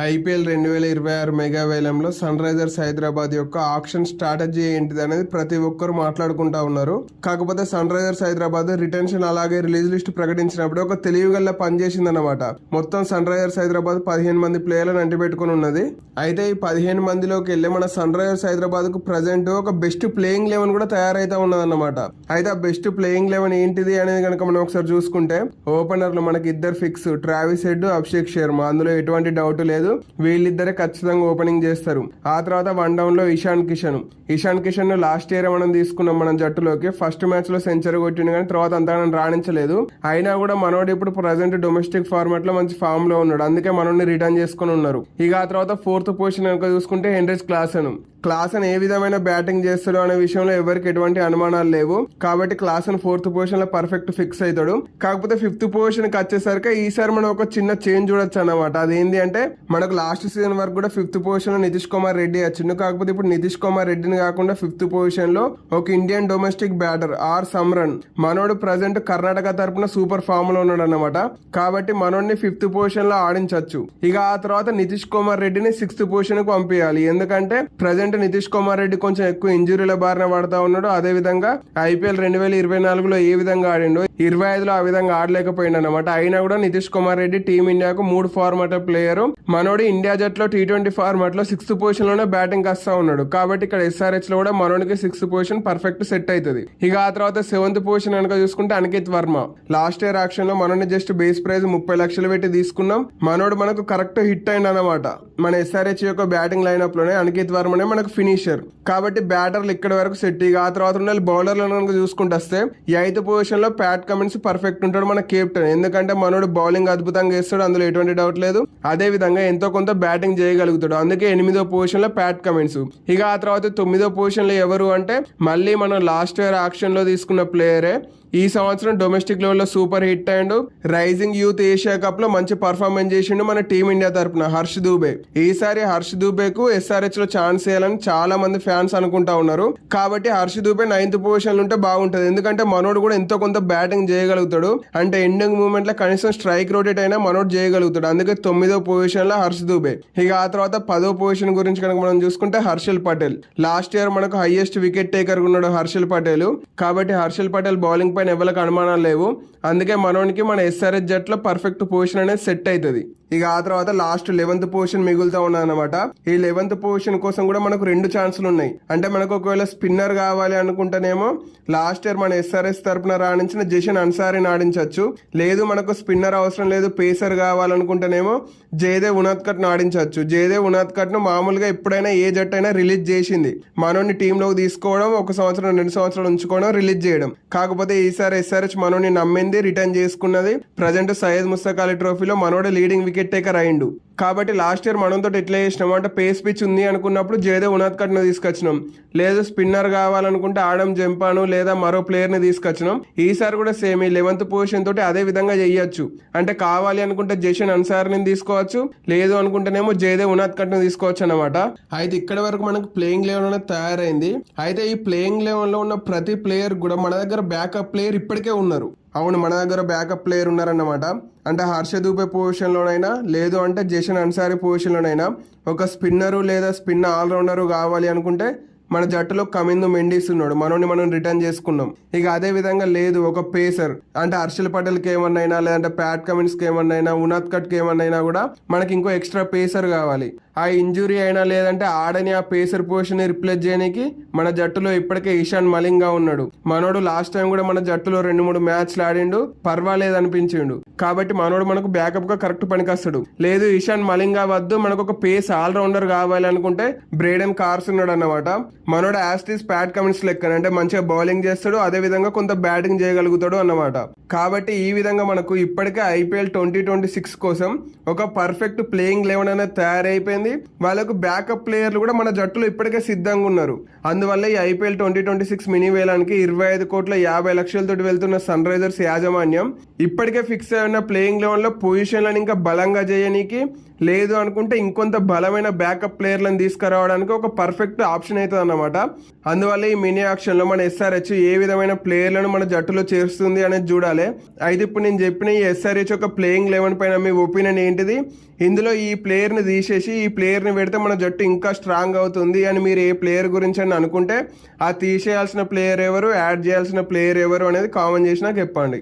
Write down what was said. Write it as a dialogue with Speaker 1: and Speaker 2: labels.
Speaker 1: IPL రెండు వేల ఇరవై ఆరు మెగా వేలంలో సన్ రైజర్స్ హైదరాబాద్ యొక్క ఆప్షన్ స్ట్రాటజీ ఏంటిది అనేది ప్రతి ఒక్కరు మాట్లాడుకుంటా ఉన్నారు. కాకపోతే సన్ రైజర్స్ హైదరాబాద్ రిటెన్షన్ అలాగే రిలీజ్ లిస్ట్ ప్రకటించినప్పుడు ఒక తెలివిగల్లా పనిచేసింది అనమాట మొత్తం సన్ రైజర్స్ హైదరాబాద్ పదిహేను మంది ప్లేయర్లను అంటిపెట్టుకుని ఉన్నది. అయితే ఈ పదిహేను మందిలోకి వెళ్ళి మన సన్ రైజర్స్ హైదరాబాద్కు ప్రజెంట్ ఒక బెస్ట్ ప్లేయింగ్ లెవెన్ కూడా తయారైతే ఉన్నదన్నమాట. అయితే ఆ బెస్ట్ ప్లేయింగ్ లెవెన్ ఏంటిది అనేది కనుక మనం ఒకసారి చూసుకుంటే ఓపెనర్లు మనకి ఇద్దరు fix Travis Head Abhishek Sharma అందులో ఎటువంటి డౌట్ లేదు. వీళ్ళిద్దరే ఖచ్చితంగా ఓపెనింగ్ చేస్తారు. ఆ తర్వాత వన్ డౌన్లో ఇషాన్ కిషన్. ఇషాన్ కిషన్ను లాస్ట్ ఇయర్ మనం తీసుకున్నాం మనం జట్టులోకి. ఫస్ట్ మ్యాచ్లో సెంచరీ కొట్టిండు కానీ తర్వాత అంతగా రాణించలేదు. అయినా కూడా మనోడు ఇప్పుడు ప్రజెంట్ డొమెస్టిక్ ఫార్మాట్లో మంచి ఫామ్లో ఉన్నాడు. అందుకే మనోడిని రిటర్న్ చేసుకుని ఉన్నారు. ఇక ఆ తర్వాత ఫోర్త్ పొజిషన్ కనుక చూసుకుంటే హెన్రిస్ క్లాసన్. క్లాసన్ ఏ విధమైన బ్యాటింగ్ చేస్తాడు అనే విషయంలో ఎవరికి ఎటువంటి అనుమానాలు లేవు. కాబట్టి క్లాసన్ ఫోర్త్ పొజిషన్లో పర్ఫెక్ట్ ఫిక్స్ అవుతాడు. కాకపోతే ఫిఫ్త్ పొజిషన్కి వచ్చేసరికి ఈసారి మనం ఒక చిన్న చేంజ్ చూడొచ్చు అనమాట అదేంటి అంటే మనకు లాస్ట్ సీజన్ వరకు కూడా ఫిఫ్త్ పొజిషన్లో నితీష్ కుమార్ రెడ్డి వచ్చిండు. కాకపోతే ఇప్పుడు నితీష్ కుమార్ రెడ్డిని కాకుండా ఫిఫ్త్ పొజిషన్లో ఒక Indian domestic batter R Smaran. మనోడు ప్రజెంట్ కర్ణాటక తరపున సూపర్ ఫామ్లో ఉన్నాడు అనమాట కాబట్టి మనోడిని ఫిఫ్త్ పొజిషన్లో ఆడించవచ్చు ఇక ఆ తర్వాత నితీష్ కుమార్ రెడ్డిని సిక్స్త్ పొజిషన్కు పంపించాలి ఎందుకంటే ప్రజెంట్ నితీష్ కుమార్ రెడ్డి కొంచెం ఎక్కువ ఇంజురీల బారిన పడతా ఉన్నాడు. అదే విధంగా ఐపీఎల్ రెండు వేల ఇరవై నాలుగులో ఏ విధంగా ఆడిండో ఇరవై ఐదులో ఆ విధంగా ఆడలేకపోయిండు అనమాట అయినా కూడా నితీష్ కుమార్ రెడ్డి టీమిండియాకు మూడు ఫార్మాట్ ప్లేయర్ మనోడి ఇండియా జట్లో టీ ట్వంటీ ఫార్మాట్లో సిక్స్త్ పొజిషన్లోనే బ్యాటింగ్ వస్తా ఉన్నాడు. కాబట్టి ఇక్కడ ఎస్ఆర్హెచ్లో కూడా మనోడికి సిక్స్త్ పొజిషన్ పర్ఫెక్ట్ సెట్ అవుతుంది ఇక ఆ తర్వాత సెవెంత్ పొజిషన్ కనుక చూసుకుంటే అనికేత్ వర్మ లాస్ట్ ఇయర్ ఆక్షన్లో మనోని జస్ట్ బేస్ ప్రైజ్ ముప్పై లక్షలు పెట్టి తీసుకున్నాం. మనోడు మనకు కరెక్ట్ హిట్ అయింది అనమాట మన ఎస్ఆర్హెచ్ యొక్క బ్యాటింగ్ లైనప్లోనే అనికేత్ వర్మనే మనకు ఫినిషర్ కాబట్టి బ్యాటర్లు ఇక్కడ వరకు సెట్ ఇక ఆ తర్వాత ఉన్న బౌలర్లను కనుక చూసుకుంటే వస్తే ఈ ఐదు పొజిషన్లో ప్యాట్ కమిన్స్ పర్ఫెక్ట్ ఉంటాడు మన కెప్టెన్ ఎందుకంటే మనోడు బౌలింగ్ అద్భుతంగా వేస్తాడు అందులో ఎటువంటి డౌట్ లేదు. అదే విధంగా ఎంతో కొంత బ్యాటింగ్ చేయగలుగుతాడు. అందుకే ఎనిమిదో పొజిషన్లో ప్యాట్ కమిన్స్ ఇక ఆ తర్వాత తొమ్మిదో పొజిషన్లో ఎవరు అంటే మళ్ళీ మనం లాస్ట్ ఇయర్ ఆక్షన్లో తీసుకున్న ప్లేయరే ఈ సంవత్సరం డొమెస్టిక్ లెవెల్లో super hit and rising youth Asia కప్లో మంచి పర్ఫార్మెన్స్ చేసిండు మన టీమిండియా తరపున హర్ష్ దూబే. ఈసారి హర్ష్ దూబేకు ఎస్ఆర్హెచ్లో ఛాన్స్ చేయాలని చాలా మంది ఫ్యాన్స్ అనుకుంటా ఉన్నారు. కాబట్టి హర్ష్ దూబే నైన్త్ పొజిషన్ ఉంటే బాగుంటది. ఎందుకంటే మనోడు కూడా ఎంతో కొంత బ్యాటింగ్ చేయగలుగుతాడు. అంటే ఎండింగ్ మూమెంట్లో కనీసం స్ట్రైక్ రొటేట్ అయినా మనోడు చేయగలుగుతాడు. అందుకే తొమ్మిదో పొజిషన్లో హర్ష్ దూబే. ఇక ఆ తర్వాత పదో పొజిషన్ గురించి కనుక మనం చూసుకుంటే హర్షల్ పటేల్. లాస్ట్ ఇయర్ మనకు హైయెస్ట్ వికెట్ టేకర్ ఉన్నాడు హర్షల్ పటేల్. కాబట్టి హర్షల్ పటేల్ బౌలింగ్ పైన ఎవరికి అనుమానాలు లేవు. అందుకే మనోనికి మన ఎస్ఆర్ఎస్ జట్లో పర్ఫెక్ట్ పొజిషన్ అనేది సెట్ అవుతుంది. ఇక ఆ తర్వాత లాస్ట్ లెవెన్త్ పొజిషన్ మిగులుతా ఉన్నదన్నమాట ఈ లెవెన్త్ పొజిషన్ కోసం కూడా మనకు రెండు ఛాన్సులు ఉన్నాయి. అంటే మనకు ఒకవేళ స్పిన్నర్ కావాలి అనుకుంటేనేమో లాస్ట్ ఇయర్ మన ఎస్ఆర్ఎస్ తరపున రాణించిన జషన్ అన్సారీని ఆడించవచ్చు లేదు మనకు స్పిన్నర్ అవసరం లేదు పేసర్ కావాలనుకుంటేనేమో జయదేవ్ ఉనాథ్కట్ను ఆడించవచ్చు జయదేవ్ ఉనాథ్కట్ను మామూలుగా ఎప్పుడైనా ఏ జట్టు అయినా రిలీజ్ చేసింది. మనోని టీంలోకి తీసుకోవడం ఒక సంవత్సరం రెండు సంవత్సరాలు ఉంచుకోవడం రిలీజ్ చేయడం. కాకపోతే ఈసారి ఎస్ఆర్హెచ్ మనోని నమ్మింది రిటర్న్ చేసుకున్నది. ప్రజెంట్ సయ్యద్ ముస్తక్ అలీ ట్రోఫీలో మనోడే లీడింగ్ వికెట్ టేకర్ అయిండు కాబట్టి లాస్ట్ ఇయర్ మనతో ఎట్లా చేసినాం అంటే పేస్ పిచ్ ఉంది అనుకున్నప్పుడు జయదేవ్ ఉనాద్కట్ను తీసుకొచ్చినాం. లేదు స్పిన్నర్ కావాలనుకుంటే ఆడం జంపాను లేదా మరో ప్లేయర్ని తీసుకొచ్చినాం. ఈసారి కూడా సేమ్ ఈ లెవెన్త్ పొజిషన్ తోటి అదే విధంగా చేయొచ్చు. అంటే కావాలి అనుకుంటే జషన్ అన్సార్ని తీసుకోవచ్చు. లేదు అనుకుంటేనేమో జయదేవ్ ఉనాద్కట్ను తీసుకోవచ్చు అనమాట అయితే ఇక్కడ వరకు మనకు ప్లేయింగ్ లెవెన్ అనేది తయారైంది. అయితే ఈ ప్లేయింగ్ లెవెన్లో ఉన్న ప్రతి ప్లేయర్ కూడా మన దగ్గర బ్యాకప్ ప్లేయర్ ఇప్పటికే ఉన్నారు. అవును మన దగ్గర బ్యాకప్ ప్లేయర్ ఉన్నారన్నమాట. అంటే హర్ష దూపే పొజిషన్లోనైనా లేదు అంటే జషన్ అన్సారీ పొజిషన్లోనైనా ఒక స్పిన్నరు లేదా స్పిన్ ఆల్రౌండరు కావాలి అనుకుంటే మన జట్టులో కమిందు మెండీస్ ఉన్నాడు. మనోని మనం రిటర్న్ చేసుకున్నాం. ఇక అదే విధంగా లేదు ఒక పేసర్. అంటే హర్షల్ పటేల్కి ఏమన్నైనా లేదంటే ప్యాట్ కమిన్స్కి ఏమన్నైనా ఉనాద్ కట్కి ఏమన్నైనా కూడా మనకి ఇంకో ఎక్స్ట్రా పేసర్ కావాలి. ఆ ఇంజురీ అయినా లేదంటే ఆడని ఆ పేసర్ పొజిషన్ రిప్లేస్ చేయడానికి మన జట్టులో ఇప్పటికే ఇషాన్ మలింగా ఉన్నాడు. మనోడు లాస్ట్ టైం కూడా మన జట్టులో రెండు మూడు మ్యాచ్లు ఆడిండు. పర్వాలేదు అనిపించిండు. కాబట్టి మనోడు మనకు బ్యాకప్గా కరెక్ట్ పనికొస్తాడు. లేదు ఇషాన్ మలింగా వద్దు. మనకు ఒక పేస్ ఆల్రౌండర్ కావాలి అనుకుంటే బ్రేడెన్ కార్స్ ఉన్నాడు అన్నమాట మనోడు యాస్టీస్ ప్యాట్ కమిన్స్ లెక్కన అంటే మంచిగా బౌలింగ్ చేస్తాడు. అదే విధంగా కొంత బ్యాటింగ్ చేయగలుగుతాడు అన్నమాట. కాబట్టి ఈ విధంగా మనకు ఇప్పటికే ఐపీఎల్ ట్వంటీ ట్వంటీ సిక్స్ కోసం ఒక పర్ఫెక్ట్ ప్లేయింగ్ లెవెన్ అనేది తయారైపోయింది. వాళ్ళకు బ్యాకప్ ప్లేయర్లు కూడా మన జట్టులో ఇప్పటికే సిద్ధంగా ఉన్నారు. అందువల్ల ఈ IPL twenty twenty six mini వేలానికి ఇరవై ఐదు కోట్ల యాభై లక్షలతోటి వెళ్తున్న సన్ రైజర్స్ యాజమాన్యం ఇప్పటికే ఫిక్స్ అయిన ప్లేయింగ్ లెవెన్లో పొజిషన్లను ఇంకా బలంగా చేయనీకి లేదు అనుకుంటే ఇంకొంత బలమైన బ్యాకప్ ప్లేయర్లను తీసుకురావడానికి ఒక పర్ఫెక్ట్ ఆప్షన్ అవుతుంది అన్నమాట అందువల్ల ఈ మినీ ఆప్షన్లో మన ఎస్ఆర్హెచ్ ఏ విధమైన ప్లేయర్లను మన జట్టులో చేరుస్తుంది అనేది చూడాలి. అయితే ఇప్పుడు నేను చెప్పిన ఈ ఎస్ఆర్హెచ్ ఒక ప్లేయింగ్ లెవెన్ పైన మీ ఒపీనియన్ ఏంటిది? ఇందులో ఈ ప్లేయర్ని తీసేసి ఈ ప్లేయర్ని పెడితే మన జట్టు ఇంకా స్ట్రాంగ్ అవుతుంది అని మీరు ఏ ప్లేయర్ గురించి అని అనుకుంటే ఆ తీసేయాల్సిన ప్లేయర్ ఎవరు యాడ్ చేయాల్సిన ప్లేయర్ ఎవరు అనేది కామెంట్ చేసి నాకు చెప్పండి.